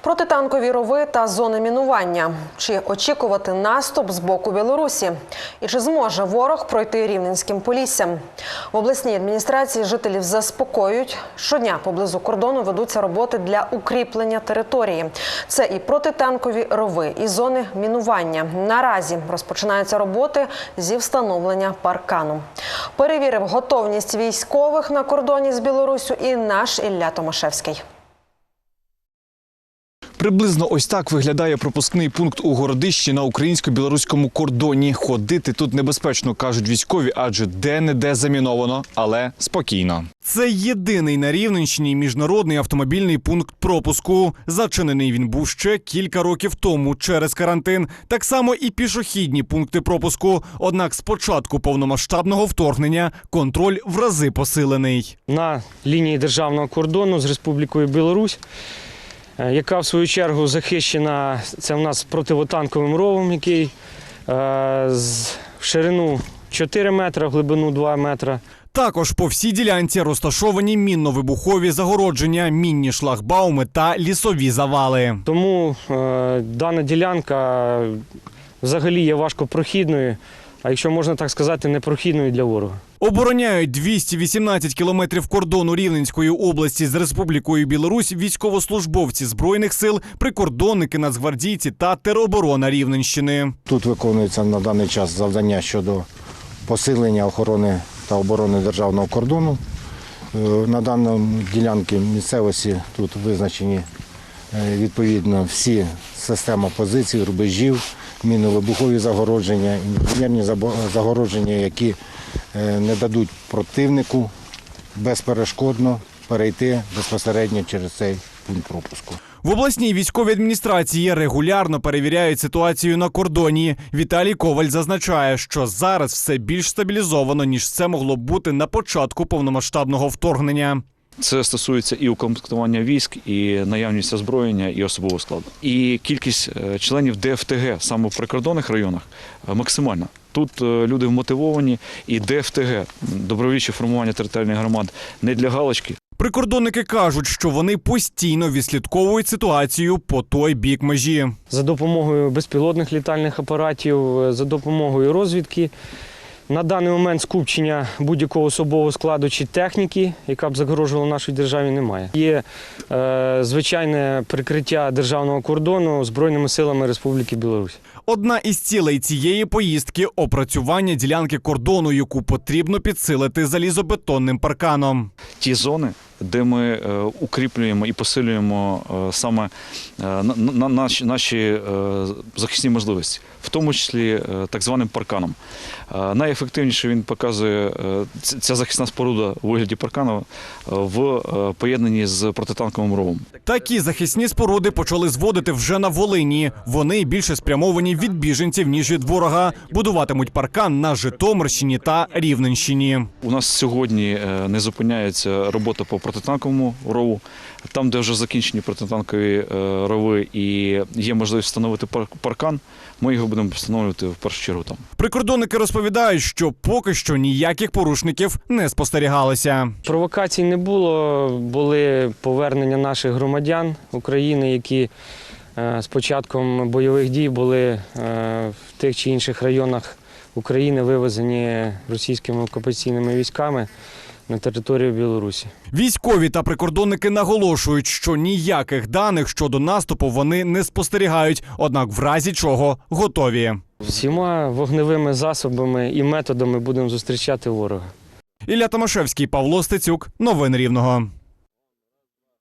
Протитанкові рови та зони мінування. Чи очікувати наступ з боку Білорусі? І чи зможе ворог пройти рівненським поліссям? В обласній адміністрації жителів заспокоюють. Щодня поблизу кордону ведуться роботи для укріплення території. Це і протитанкові рови, і зони мінування. Наразі розпочинаються роботи зі встановлення паркану. Перевірив готовність військових на кордоні з Білоруссю і наш Ілля Томашевський. Приблизно ось так виглядає пропускний пункт у Городищі на українсько-білоруському кордоні. Ходити тут небезпечно, кажуть військові, адже де-не-де заміновано, але спокійно. Це єдиний на Рівненщині міжнародний автомобільний пункт пропуску. Зачинений він був ще кілька років тому через карантин. Так само і пішохідні пункти пропуску. Однак з початку повномасштабного вторгнення контроль в рази посилений. на лінії державного кордону з Республікою Білорусь, яка в свою чергу захищена це в нас противотанковим ровом, який е, з ширину 4 метри, глибину 2 метри. Також по всій ділянці розташовані мінно-вибухові загородження, мінні шлагбауми та лісові завали. Тому е, дана ділянка взагалі є важкопрохідною, а якщо можна так сказати, непрохідною для ворога. Обороняють 218 кілометрів кордону Рівненської області з Республікою Білорусь військовослужбовці збройних сил, прикордонники, нацгвардійці та тероборона Рівненщини. Тут виконується на даний час завдання щодо посилення охорони та оборони державного кордону. Е, На даному ділянці місцевості тут визначені е, відповідно всі системи позицій, рубежів, мінно-вибухові загородження, інженерні загородження, які е, не дадуть противнику безперешкодно перейти безпосередньо через цей пункт пропуску. В обласній військовій адміністрації регулярно перевіряють ситуацію на кордоні. Віталій Коваль зазначає, що зараз все більш стабілізовано ніж це могло бути на початку повномасштабного вторгнення. Це стосується і укомплектування військ, і наявність озброєння, і особового складу. І кількість е, членів ДФТГ саме в прикордонних районах е, максимальна. Тут е, люди вмотивовані, і ДФТГ, добровільче формування територіальних громад, не для галочки, Прикордонники кажуть, що вони постійно відслідковують ситуацію по той бік межі. за допомогою безпілотних літальних апаратів, за допомогою розвідки. На даний момент скупчення будь-якого особового складу чи техніки, яка б загрожувала нашій державі, немає. Є е, звичайне прикриття державного кордону Збройними силами Республіки Білорусь. Одна із цілей цієї поїздки опрацювання ділянки кордону, яку потрібно підсилити залізобетонним парканом. ті зони, де ми е, укріплюємо і посилюємо е, саме е, на, на, наші, наші е, захисні можливості, в тому числі е, так званим парканом. Е, найефективніше він показує е, ця захисна споруда у вигляді паркану е, в поєднанні з протитанковим ровом. Такі захисні споруди почали зводити вже на Волині. Вони більше спрямовані від біженців ніж від ворога. Будуватимуть паркан на Житомирщині та Рівненщині. У нас сьогодні не зупиняється робота по протитанковому рову. Там, де вже закінчені протитанкові рови і є можливість встановити паркан, ми його будемо встановлювати в першу чергу там. Прикордонники розповідають, що поки що ніяких порушників не спостерігалося. Провокацій не було, були повернення наших громадян України, які е, з початком бойових дій були е, в тих чи інших районах України вивезені російськими окупаційними військами на територію Білорусі. Військові та прикордонники наголошують, що ніяких даних щодо наступу вони не спостерігають, однак в разі чого готові. Всіма вогневими засобами і методами будемо зустрічати ворога. Ілля Томашевський, Павло Стецюк, новини Рівного.